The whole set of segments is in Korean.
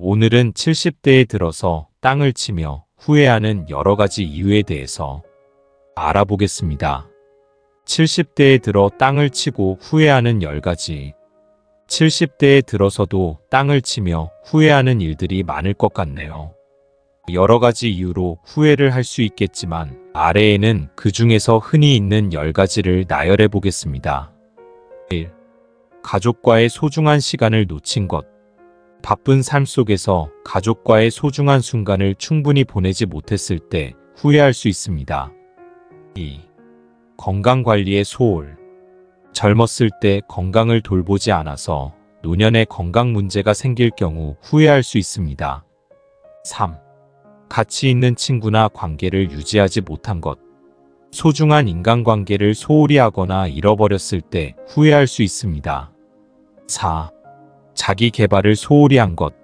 오늘은 70대에 들어서 땅을 치며 후회하는 여러 가지 이유에 대해서 알아보겠습니다. 70대에 들어 땅을 치고 후회하는 10가지. 70대에 들어서도 땅을 치며 후회하는 일들이 많을 것 같네요. 여러 가지 이유로 후회를 할 수 있겠지만 아래에는 그 중에서 흔히 있는 10가지를 나열해 보겠습니다. 1. 가족과의 소중한 시간을 놓친 것. 바쁜 삶 속에서 가족과의 소중한 순간을 충분히 보내지 못했을 때 후회할 수 있습니다. 2. 건강관리의 소홀. 젊었을 때 건강을 돌보지 않아서 노년에 건강 문제가 생길 경우 후회할 수 있습니다. 3. 가치 있는 친구나 관계를 유지하지 못한 것. 소중한 인간관계를 소홀히 하거나 잃어버렸을 때 후회할 수 있습니다. 4. 자기 개발을 소홀히 한 것.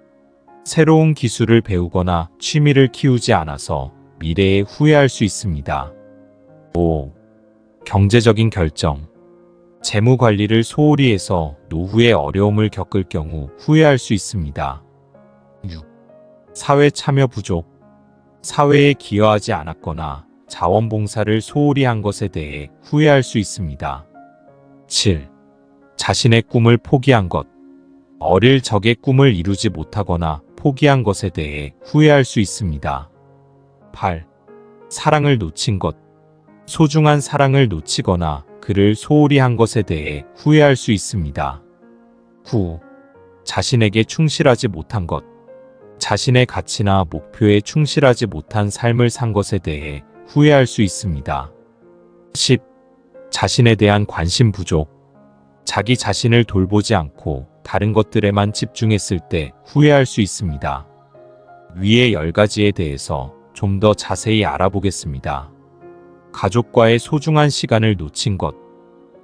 새로운 기술을 배우거나 취미를 키우지 않아서 미래에 후회할 수 있습니다. 5. 경제적인 결정. 재무 관리를 소홀히 해서 노후에 어려움을 겪을 경우 후회할 수 있습니다. 6. 사회 참여 부족. 사회에 기여하지 않았거나 자원봉사를 소홀히 한 것에 대해 후회할 수 있습니다. 7. 자신의 꿈을 포기한 것. 어릴 적의 꿈을 이루지 못하거나 포기한 것에 대해 후회할 수 있습니다. 8. 사랑을 놓친 것. 소중한 사랑을 놓치거나 그를 소홀히 한 것에 대해 후회할 수 있습니다. 9. 자신에게 충실하지 못한 것. 자신의 가치나 목표에 충실하지 못한 삶을 산 것에 대해 후회할 수 있습니다. 10. 자신에 대한 관심 부족. 자기 자신을 돌보지 않고 다른 것들에만 집중했을 때 후회할 수 있습니다. 위의 10가지에 대해서 좀 더 자세히 알아보겠습니다. 가족과의 소중한 시간을 놓친 것.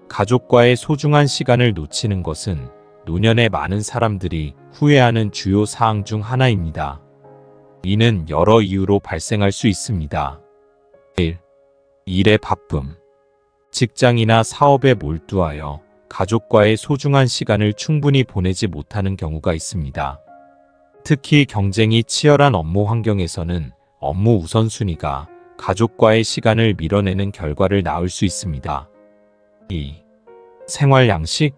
가족과의 소중한 시간을 놓치는 것은 노년의 많은 사람들이 후회하는 주요 사항 중 하나입니다. 이는 여러 이유로 발생할 수 있습니다. 1. 일의 바쁨. 직장이나 사업에 몰두하여 가족과의 소중한 시간을 충분히 보내지 못하는 경우가 있습니다. 특히 경쟁이 치열한 업무 환경에서는 업무 우선순위가 가족과의 시간을 밀어내는 결과를 낳을 수 있습니다. 2. 생활 양식.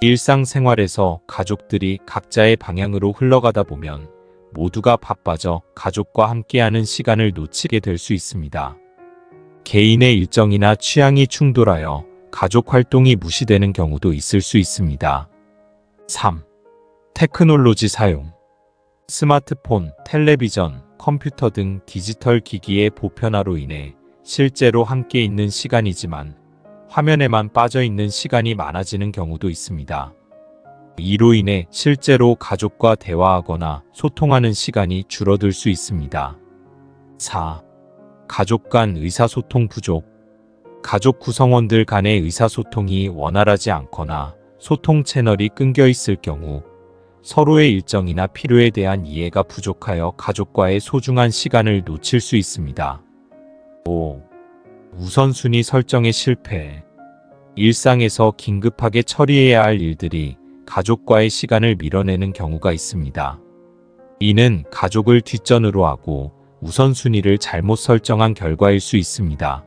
일상생활에서 가족들이 각자의 방향으로 흘러가다 보면 모두가 바빠져 가족과 함께하는 시간을 놓치게 될 수 있습니다. 개인의 일정이나 취향이 충돌하여 가족 활동이 무시되는 경우도 있을 수 있습니다. 3. 테크놀로지 사용. 스마트폰, 텔레비전, 컴퓨터 등 디지털 기기의 보편화로 인해 실제로 함께 있는 시간이지만 화면에만 빠져 있는 시간이 많아지는 경우도 있습니다. 이로 인해 실제로 가족과 대화하거나 소통하는 시간이 줄어들 수 있습니다. 4. 가족 간 의사소통 부족. 가족 구성원들 간의 의사소통이 원활하지 않거나 소통 채널이 끊겨 있을 경우 서로의 일정이나 필요에 대한 이해가 부족하여 가족과의 소중한 시간을 놓칠 수 있습니다. 5. 우선순위 설정의 실패. 일상에서 긴급하게 처리해야 할 일들이 가족과의 시간을 밀어내는 경우가 있습니다. 이는 가족을 뒷전으로 하고 우선순위를 잘못 설정한 결과일 수 있습니다.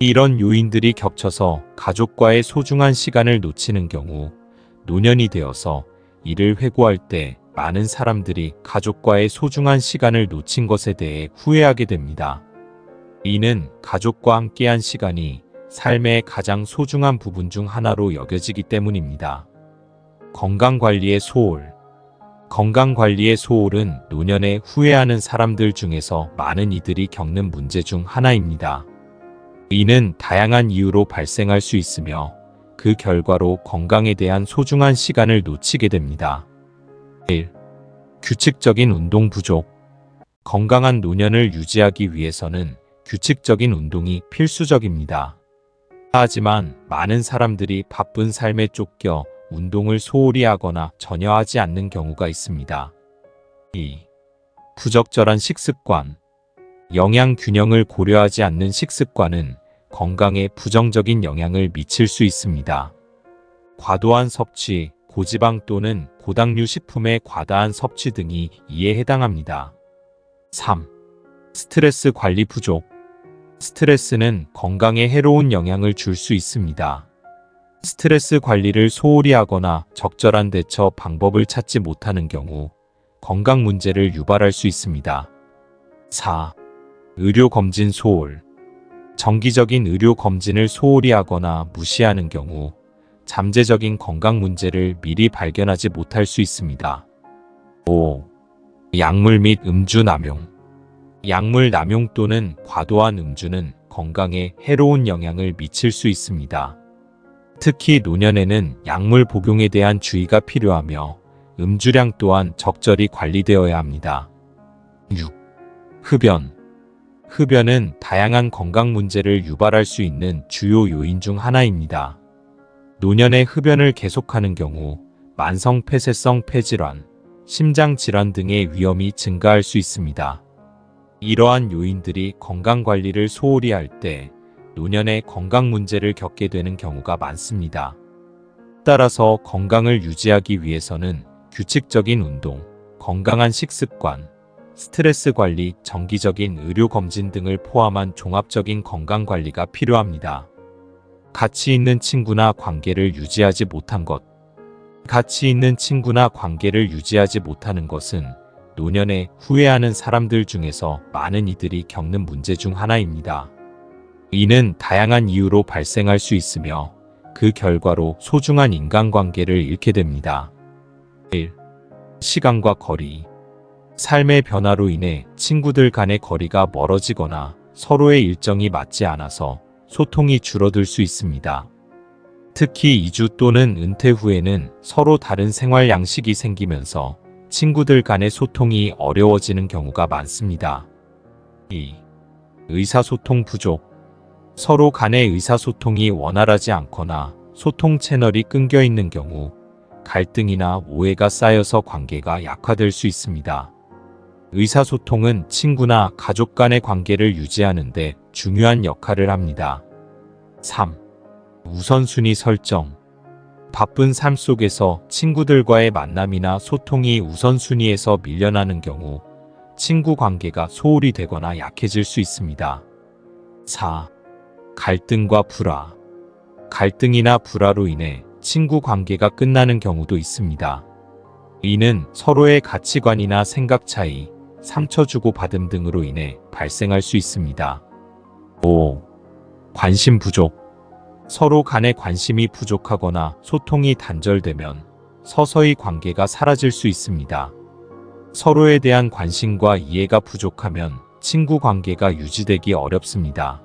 이런 요인들이 겹쳐서 가족과의 소중한 시간을 놓치는 경우 노년이 되어서 이를 회고할 때 많은 사람들이 가족과의 소중한 시간을 놓친 것에 대해 후회하게 됩니다. 이는 가족과 함께한 시간이 삶의 가장 소중한 부분 중 하나로 여겨지기 때문입니다. 건강관리의 소홀. 건강관리의 소홀은 노년에 후회하는 사람들 중에서 많은 이들이 겪는 문제 중 하나입니다. 이는 다양한 이유로 발생할 수 있으며 그 결과로 건강에 대한 소중한 시간을 놓치게 됩니다. 1. 규칙적인 운동 부족. 건강한 노년을 유지하기 위해서는 규칙적인 운동이 필수적입니다. 하지만 많은 사람들이 바쁜 삶에 쫓겨 운동을 소홀히 하거나 전혀 하지 않는 경우가 있습니다. 2. 부적절한 식습관. 영양 균형을 고려하지 않는 식습관은 건강에 부정적인 영향을 미칠 수 있습니다. 과도한 섭취, 고지방 또는 고당류 식품의 과다한 섭취 등이 이에 해당합니다. 3. 스트레스 관리 부족. 스트레스는 건강에 해로운 영향을 줄 수 있습니다. 스트레스 관리를 소홀히 하거나 적절한 대처 방법을 찾지 못하는 경우 건강 문제를 유발할 수 있습니다. 4. 의료 검진 소홀. 정기적인 의료 검진을 소홀히 하거나 무시하는 경우 잠재적인 건강 문제를 미리 발견하지 못할 수 있습니다. 5. 약물 및 음주 남용. 약물 남용 또는 과도한 음주는 건강에 해로운 영향을 미칠 수 있습니다. 특히 노년에는 약물 복용에 대한 주의가 필요하며 음주량 또한 적절히 관리되어야 합니다. 6. 흡연. 흡연은 다양한 건강 문제를 유발할 수 있는 주요 요인 중 하나입니다. 노년에 흡연을 계속하는 경우 만성 폐쇄성 폐질환, 심장 질환 등의 위험이 증가할 수 있습니다. 이러한 요인들이 건강 관리를 소홀히 할 때 노년에 건강 문제를 겪게 되는 경우가 많습니다. 따라서 건강을 유지하기 위해서는 규칙적인 운동, 건강한 식습관, 스트레스 관리, 정기적인 의료 검진 등을 포함한 종합적인 건강 관리가 필요합니다. 가치 있는 친구나 관계를 유지하지 못한 것. 가치 있는 친구나 관계를 유지하지 못하는 것은 노년에 후회하는 사람들 중에서 많은 이들이 겪는 문제 중 하나입니다. 이는 다양한 이유로 발생할 수 있으며 그 결과로 소중한 인간관계를 잃게 됩니다. 1. 시간과 거리. 삶의 변화로 인해 친구들 간의 거리가 멀어지거나 서로의 일정이 맞지 않아서 소통이 줄어들 수 있습니다. 특히 이주 또는 은퇴 후에는 서로 다른 생활 양식이 생기면서 친구들 간의 소통이 어려워지는 경우가 많습니다. 2. 의사소통 부족. 서로 간의 의사소통이 원활하지 않거나 소통 채널이 끊겨 있는 경우 갈등이나 오해가 쌓여서 관계가 약화될 수 있습니다. 의사소통은 친구나 가족 간의 관계를 유지하는데 중요한 역할을 합니다. 3. 우선순위 설정. 바쁜 삶 속에서 친구들과의 만남이나 소통이 우선순위에서 밀려나는 경우 친구 관계가 소홀히 되거나 약해질 수 있습니다. 4. 갈등과 불화. 갈등이나 불화로 인해 친구 관계가 끝나는 경우도 있습니다. 이는 서로의 가치관이나 생각 차이, 상처 주고 받음 등으로 인해 발생할 수 있습니다. 5. 관심 부족. 서로 간의 관심이 부족하거나 소통이 단절되면 서서히 관계가 사라질 수 있습니다. 서로에 대한 관심과 이해가 부족하면 친구 관계가 유지되기 어렵습니다.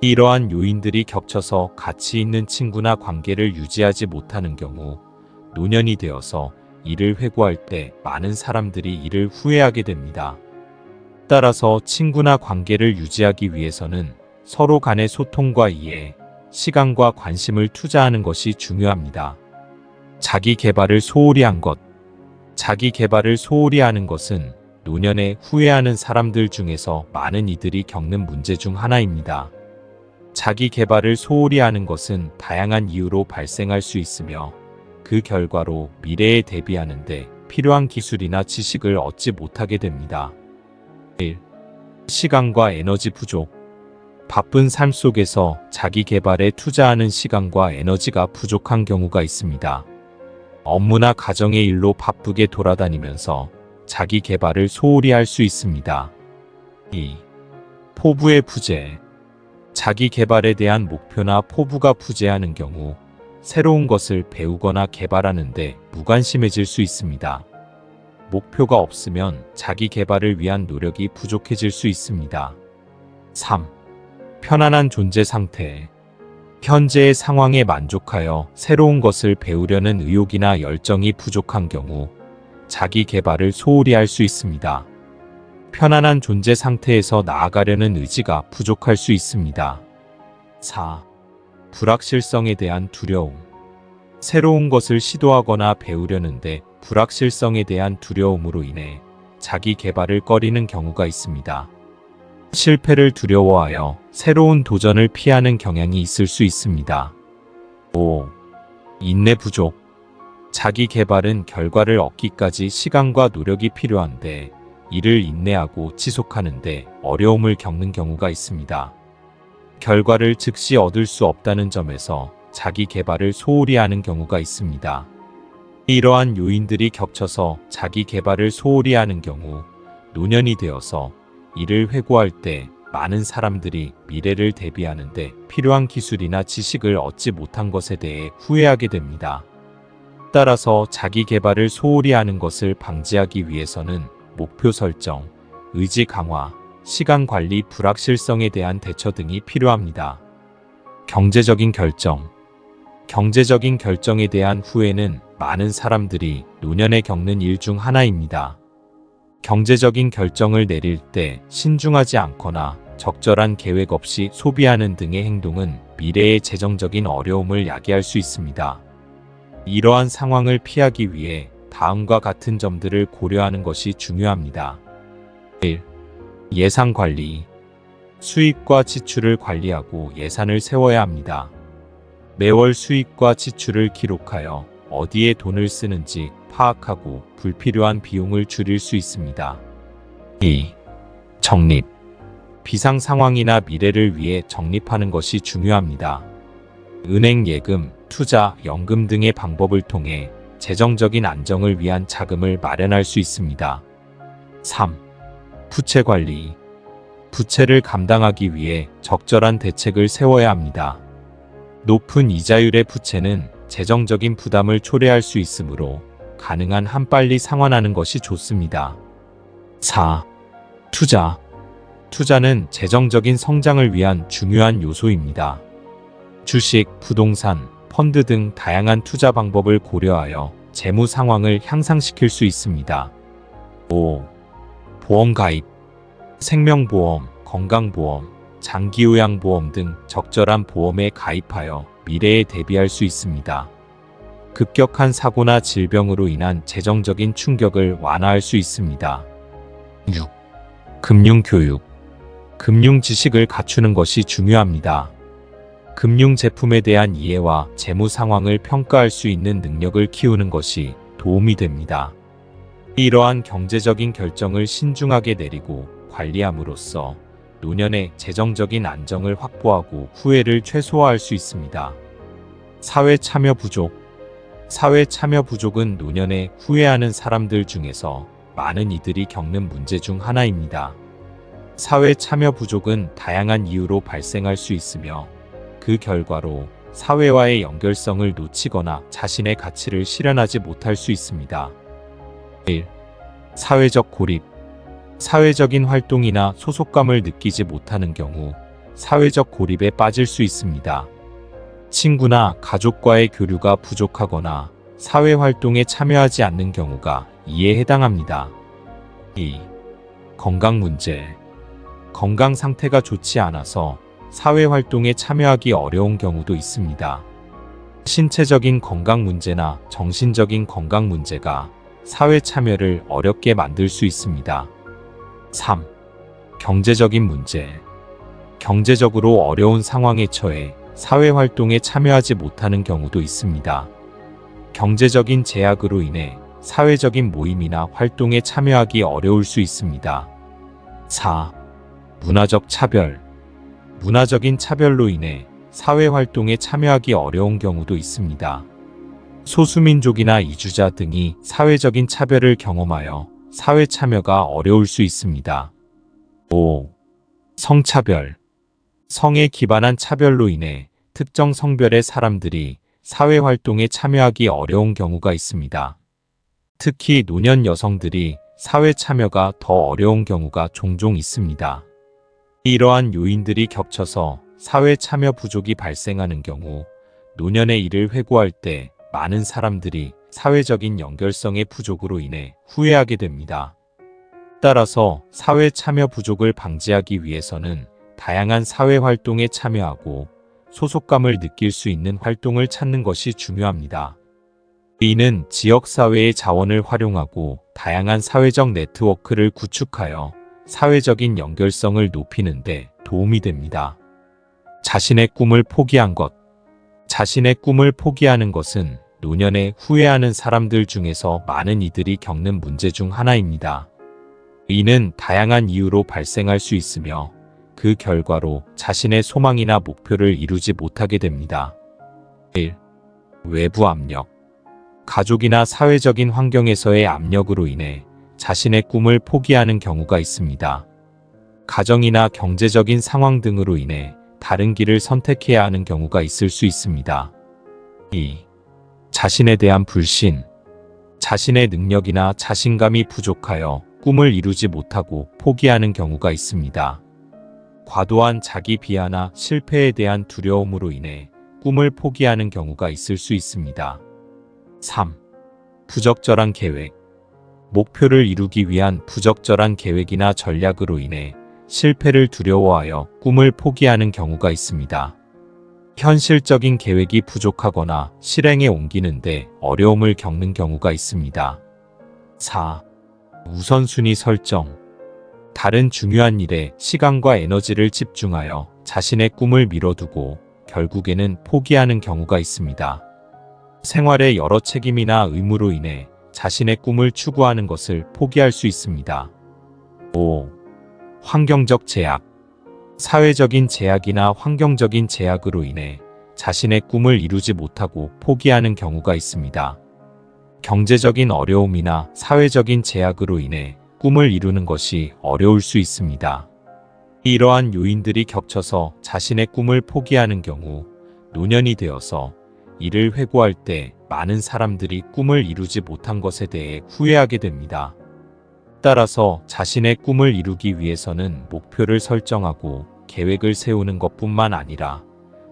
이러한 요인들이 겹쳐서 가치 있는 친구나 관계를 유지하지 못하는 경우 노년이 되어서 이를 회고할 때 많은 사람들이 이를 후회하게 됩니다. 따라서 친구나 관계를 유지하기 위해서는 서로 간의 소통과 이해, 시간과 관심을 투자하는 것이 중요합니다. 자기 개발을 소홀히 한 것. 자기 개발을 소홀히 하는 것은 노년에 후회하는 사람들 중에서 많은 이들이 겪는 문제 중 하나입니다. 자기 개발을 소홀히 하는 것은 다양한 이유로 발생할 수 있으며 그 결과로 미래에 대비하는데 필요한 기술이나 지식을 얻지 못하게 됩니다. 1. 시간과 에너지 부족. 바쁜 삶 속에서 자기 개발에 투자하는 시간과 에너지가 부족한 경우가 있습니다. 업무나 가정의 일로 바쁘게 돌아다니면서 자기 개발을 소홀히 할 수 있습니다. 2. 포부의 부재. 자기 개발에 대한 목표나 포부가 부재하는 경우 새로운 것을 배우거나 개발하는데 무관심해질 수 있습니다. 목표가 없으면 자기 개발을 위한 노력이 부족해질 수 있습니다. 3. 편안한 존재 상태. 현재의 상황에 만족하여 새로운 것을 배우려는 의욕이나 열정이 부족한 경우 자기 개발을 소홀히 할 수 있습니다. 편안한 존재 상태에서 나아가려는 의지가 부족할 수 있습니다. 4. 불확실성에 대한 두려움. 새로운 것을 시도하거나 배우려는데 불확실성에 대한 두려움으로 인해 자기 개발을 꺼리는 경우가 있습니다. 실패를 두려워하여 새로운 도전을 피하는 경향이 있을 수 있습니다. 5. 인내 부족. 자기 개발은 결과를 얻기까지 시간과 노력이 필요한데 이를 인내하고 지속하는데 어려움을 겪는 경우가 있습니다. 결과를 즉시 얻을 수 없다는 점에서 자기 개발을 소홀히 하는 경우가 있습니다. 이러한 요인들이 겹쳐서 자기 개발을 소홀히 하는 경우 노년이 되어서 이를 회고할 때 많은 사람들이 미래를 대비하는데 필요한 기술이나 지식을 얻지 못한 것에 대해 후회하게 됩니다. 따라서 자기 개발을 소홀히 하는 것을 방지하기 위해서는 목표 설정, 의지 강화, 시간 관리 불확실성에 대한 대처 등이 필요합니다. 경제적인 결정. 경제적인 결정에 대한 후회는 많은 사람들이 노년에 겪는 일 중 하나입니다. 경제적인 결정을 내릴 때 신중하지 않거나 적절한 계획 없이 소비하는 등의 행동은 미래의 재정적인 어려움을 야기할 수 있습니다. 이러한 상황을 피하기 위해 다음과 같은 점들을 고려하는 것이 중요합니다. 1. 예산 관리. 수입과 지출을 관리하고 예산을 세워야 합니다. 매월 수입과 지출을 기록하여 어디에 돈을 쓰는지 파악하고 불필요한 비용을 줄일 수 있습니다. 2. 적립. 비상 상황이나 미래를 위해 적립하는 것이 중요합니다. 은행 예금, 투자, 연금 등의 방법을 통해 재정적인 안정을 위한 자금을 마련할 수 있습니다. 3. 부채 관리. 부채를 감당하기 위해 적절한 대책을 세워야 합니다. 높은 이자율의 부채는 재정적인 부담을 초래할 수 있으므로 가능한 한 빨리 상환하는 것이 좋습니다. 4. 투자. 투자는 재정적인 성장을 위한 중요한 요소입니다. 주식, 부동산, 펀드 등 다양한 투자 방법을 고려하여 재무 상황을 향상시킬 수 있습니다. 5. 보험 가입. 생명보험, 건강보험, 장기요양보험 등 적절한 보험에 가입하여 미래에 대비할 수 있습니다. 급격한 사고나 질병으로 인한 재정적인 충격을 완화할 수 있습니다. 6. 금융교육. 금융 지식을 갖추는 것이 중요합니다. 금융 제품에 대한 이해와 재무 상황을 평가할 수 있는 능력을 키우는 것이 도움이 됩니다. 이러한 경제적인 결정을 신중하게 내리고 관리함으로써 노년의 재정적인 안정을 확보하고 후회를 최소화할 수 있습니다. 사회 참여 부족. 사회 참여 부족은 노년에 후회하는 사람들 중에서 많은 이들이 겪는 문제 중 하나입니다. 사회 참여 부족은 다양한 이유로 발생할 수 있으며 그 결과로 사회와의 연결성을 놓치거나 자신의 가치를 실현하지 못할 수 있습니다. 1. 사회적 고립. 사회적인 활동이나 소속감을 느끼지 못하는 경우 사회적 고립에 빠질 수 있습니다. 친구나 가족과의 교류가 부족하거나 사회 활동에 참여하지 않는 경우가 이에 해당합니다. 2. 건강 문제. 건강 상태가 좋지 않아서 사회 활동에 참여하기 어려운 경우도 있습니다. 신체적인 건강 문제나 정신적인 건강 문제가 사회 참여를 어렵게 만들 수 있습니다. 3. 경제적인 문제. 경제적으로 어려운 상황에 처해 사회 활동에 참여하지 못하는 경우도 있습니다. 경제적인 제약으로 인해 사회적인 모임이나 활동에 참여하기 어려울 수 있습니다. 4. 문화적 차별. 문화적인 차별로 인해 사회 활동에 참여하기 어려운 경우도 있습니다. 소수민족이나 이주자 등이 사회적인 차별을 경험하여 사회 참여가 어려울 수 있습니다. 5. 성차별. 성에 기반한 차별로 인해 특정 성별의 사람들이 사회 활동에 참여하기 어려운 경우가 있습니다. 특히 노년 여성들이 사회 참여가 더 어려운 경우가 종종 있습니다. 이러한 요인들이 겹쳐서 사회 참여 부족이 발생하는 경우 노년의 일을 회고할 때 많은 사람들이 사회적인 연결성의 부족으로 인해 후회하게 됩니다. 따라서 사회 참여 부족을 방지하기 위해서는 다양한 사회 활동에 참여하고 소속감을 느낄 수 있는 활동을 찾는 것이 중요합니다. 이는 지역사회의 자원을 활용하고 다양한 사회적 네트워크를 구축하여 사회적인 연결성을 높이는 데 도움이 됩니다. 자신의 꿈을 포기한 것. 자신의 꿈을 포기하는 것은 노년에 후회하는 사람들 중에서 많은 이들이 겪는 문제 중 하나입니다. 이는 다양한 이유로 발생할 수 있으며 그 결과로 자신의 소망이나 목표를 이루지 못하게 됩니다. 1. 외부 압력. 가족이나 사회적인 환경에서의 압력으로 인해 자신의 꿈을 포기하는 경우가 있습니다. 가정이나 경제적인 상황 등으로 인해 다른 길을 선택해야 하는 경우가 있을 수 있습니다. 2. 자신에 대한 불신. 자신의 능력이나 자신감이 부족하여 꿈을 이루지 못하고 포기하는 경우가 있습니다. 과도한 자기 비하나 실패에 대한 두려움으로 인해 꿈을 포기하는 경우가 있을 수 있습니다. 3. 부적절한 계획. 목표를 이루기 위한 부적절한 계획이나 전략으로 인해 실패를 두려워하여 꿈을 포기하는 경우가 있습니다. 현실적인 계획이 부족하거나 실행에 옮기는데 어려움을 겪는 경우가 있습니다. 4. 우선순위 설정. 다른 중요한 일에 시간과 에너지를 집중하여 자신의 꿈을 미뤄두고 결국에는 포기하는 경우가 있습니다. 생활의 여러 책임이나 의무로 인해 자신의 꿈을 추구하는 것을 포기할 수 있습니다. 5. 환경적 제약. 사회적인 제약이나 환경적인 제약으로 인해 자신의 꿈을 이루지 못하고 포기하는 경우가 있습니다. 경제적인 어려움이나 사회적인 제약으로 인해 꿈을 이루는 것이 어려울 수 있습니다. 이러한 요인들이 겹쳐서 자신의 꿈을 포기하는 경우 노년이 되어서 이를 회고할 때 많은 사람들이 꿈을 이루지 못한 것에 대해 후회하게 됩니다. 따라서 자신의 꿈을 이루기 위해서는 목표를 설정하고 계획을 세우는 것뿐만 아니라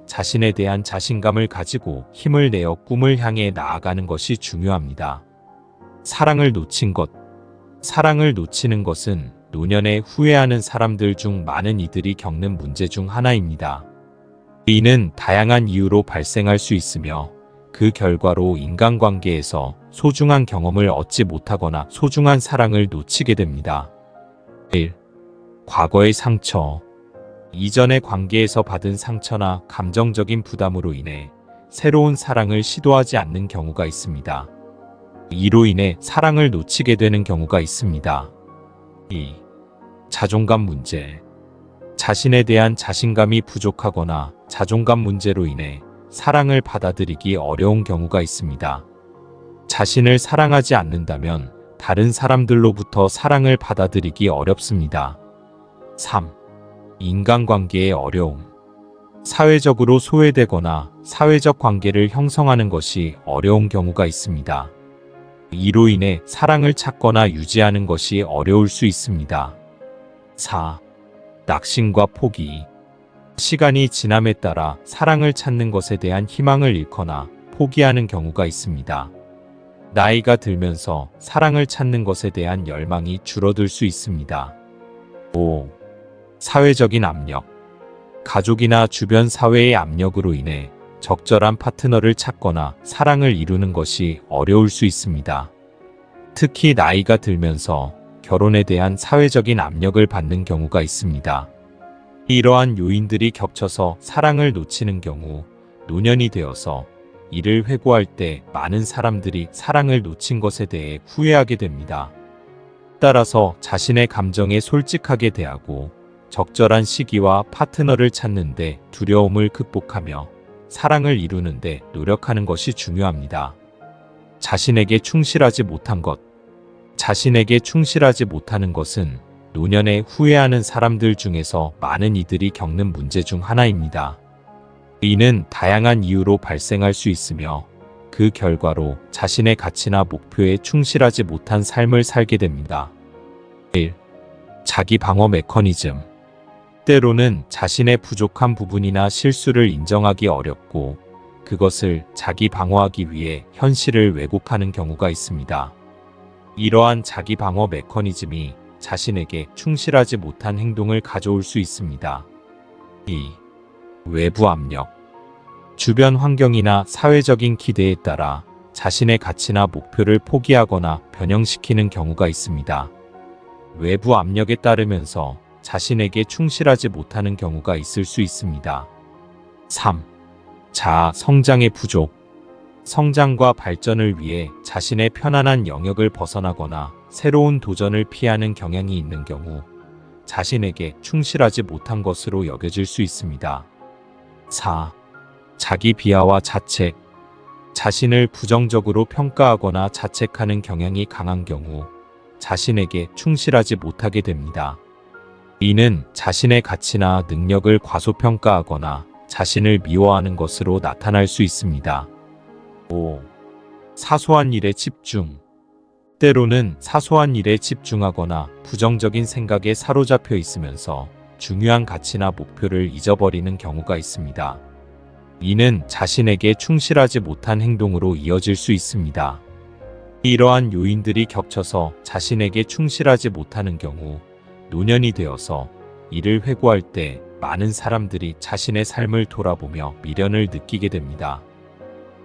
자신에 대한 자신감을 가지고 힘을 내어 꿈을 향해 나아가는 것이 중요합니다. 사랑을 놓친 것. 사랑을 놓치는 것은 노년에 후회하는 사람들 중 많은 이들이 겪는 문제 중 하나입니다. 이는 다양한 이유로 발생할 수 있으며 그 결과로 인간관계에서 소중한 경험을 얻지 못하거나 소중한 사랑을 놓치게 됩니다. 1. 과거의 상처. 이전의 관계에서 받은 상처나 감정적인 부담으로 인해 새로운 사랑을 시도하지 않는 경우가 있습니다. 이로 인해 사랑을 놓치게 되는 경우가 있습니다. 2. 자존감 문제. 자신에 대한 자신감이 부족하거나 자존감 문제로 인해 사랑을 받아들이기 어려운 경우가 있습니다. 자신을 사랑하지 않는다면 다른 사람들로부터 사랑을 받아들이기 어렵습니다. 3. 인간관계의 어려움. 사회적으로 소외되거나 사회적 관계를 형성하는 것이 어려운 경우가 있습니다. 이로 인해 사랑을 찾거나 유지하는 것이 어려울 수 있습니다. 4. 낙심과 포기. 시간이 지남에 따라 사랑을 찾는 것에 대한 희망을 잃거나 포기하는 경우가 있습니다. 나이가 들면서 사랑을 찾는 것에 대한 열망이 줄어들 수 있습니다. 5. 사회적인 압력. 가족이나 주변 사회의 압력으로 인해 적절한 파트너를 찾거나 사랑을 이루는 것이 어려울 수 있습니다. 특히 나이가 들면서 결혼에 대한 사회적인 압력을 받는 경우가 있습니다. 이러한 요인들이 겹쳐서 사랑을 놓치는 경우 노년이 되어서 이를 회고할 때 많은 사람들이 사랑을 놓친 것에 대해 후회하게 됩니다. 따라서 자신의 감정에 솔직하게 대하고 적절한 시기와 파트너를 찾는데 두려움을 극복하며 사랑을 이루는데 노력하는 것이 중요합니다. 자신에게 충실하지 못한 것. 자신에게 충실하지 못하는 것은 노년에 후회하는 사람들 중에서 많은 이들이 겪는 문제 중 하나입니다. 이는 다양한 이유로 발생할 수 있으며 그 결과로 자신의 가치나 목표에 충실하지 못한 삶을 살게 됩니다. 1. 자기 방어 메커니즘. 때로는 자신의 부족한 부분이나 실수를 인정하기 어렵고 그것을 자기 방어하기 위해 현실을 왜곡하는 경우가 있습니다. 이러한 자기 방어 메커니즘이 자신에게 충실하지 못한 행동을 가져올 수 있습니다. 2. 외부 압력. 주변 환경이나 사회적인 기대에 따라 자신의 가치나 목표를 포기하거나 변형시키는 경우가 있습니다. 외부 압력에 따르면서 자신에게 충실하지 못하는 경우가 있을 수 있습니다. 3. 자아 성장의 부족. 성장과 발전을 위해 자신의 편안한 영역을 벗어나거나 새로운 도전을 피하는 경향이 있는 경우 자신에게 충실하지 못한 것으로 여겨질 수 있습니다. 4. 자기 비하와 자책. 자신을 부정적으로 평가하거나 자책하는 경향이 강한 경우 자신에게 충실하지 못하게 됩니다. 이는 자신의 가치나 능력을 과소평가하거나 자신을 미워하는 것으로 나타날 수 있습니다. 5. 사소한 일에 집중. 때로는 사소한 일에 집중하거나 부정적인 생각에 사로잡혀 있으면서 중요한 가치나 목표를 잊어버리는 경우가 있습니다. 이는 자신에게 충실하지 못한 행동으로 이어질 수 있습니다. 이러한 요인들이 겹쳐서 자신에게 충실하지 못하는 경우 노년이 되어서 이를 회고할 때 많은 사람들이 자신의 삶을 돌아보며 미련을 느끼게 됩니다.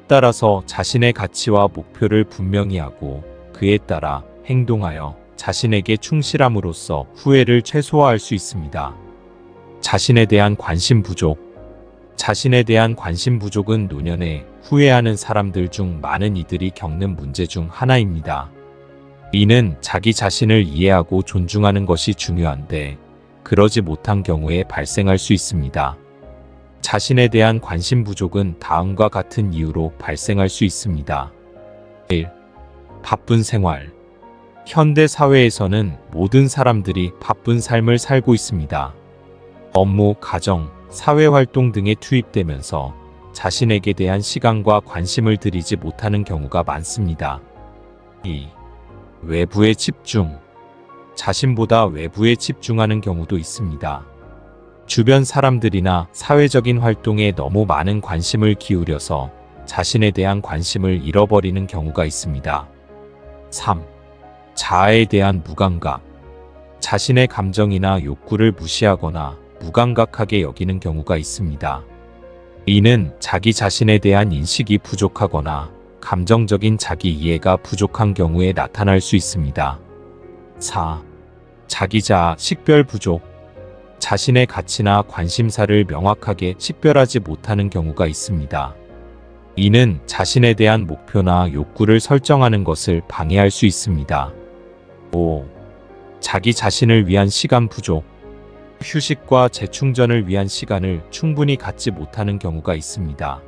따라서 자신의 가치와 목표를 분명히 하고 그에 따라 행동하여 자신에게 충실함으로써 후회를 최소화할 수 있습니다. 자신에 대한 관심 부족. 자신에 대한 관심 부족은 노년에 후회하는 사람들 중 많은 이들이 겪는 문제 중 하나입니다. 이는 자기 자신을 이해하고 존중하는 것이 중요한데 그러지 못한 경우에 발생할 수 있습니다. 자신에 대한 관심 부족은 다음과 같은 이유로 발생할 수 있습니다. 1. 바쁜 생활. 현대 사회에서는 모든 사람들이 바쁜 삶을 살고 있습니다. 업무, 가정, 사회활동 등에 투입되면서 자신에게 대한 시간과 관심을 들이지 못하는 경우가 많습니다. 2. 외부에 집중. 자신보다 외부에 집중하는 경우도 있습니다. 주변 사람들이나 사회적인 활동에 너무 많은 관심을 기울여서 자신에 대한 관심을 잃어버리는 경우가 있습니다. 3. 자아에 대한 무감각. 자신의 감정이나 욕구를 무시하거나 무감각하게 여기는 경우가 있습니다. 이는 자기 자신에 대한 인식이 부족하거나 감정적인 자기 이해가 부족한 경우에 나타날 수 있습니다. 4. 자기 자아 식별 부족. 자신의 가치나 관심사를 명확하게 식별하지 못하는 경우가 있습니다. 이는 자신에 대한 목표나 욕구를 설정하는 것을 방해할 수 있습니다. 5. 자기 자신을 위한 시간 부족. 휴식과 재충전을 위한 시간을 충분히 갖지 못하는 경우가 있습니다.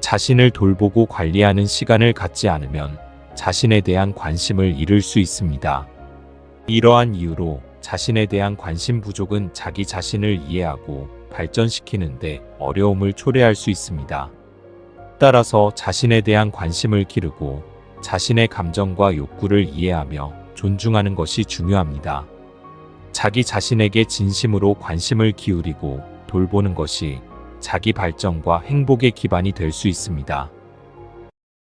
자신을 돌보고 관리하는 시간을 갖지 않으면 자신에 대한 관심을 잃을 수 있습니다. 이러한 이유로 자신에 대한 관심 부족은 자기 자신을 이해하고 발전시키는데 어려움을 초래할 수 있습니다. 따라서 자신에 대한 관심을 기르고 자신의 감정과 욕구를 이해하며 존중하는 것이 중요합니다. 자기 자신에게 진심으로 관심을 기울이고 돌보는 것이 자기 발전과 행복의 기반이 될 수 있습니다.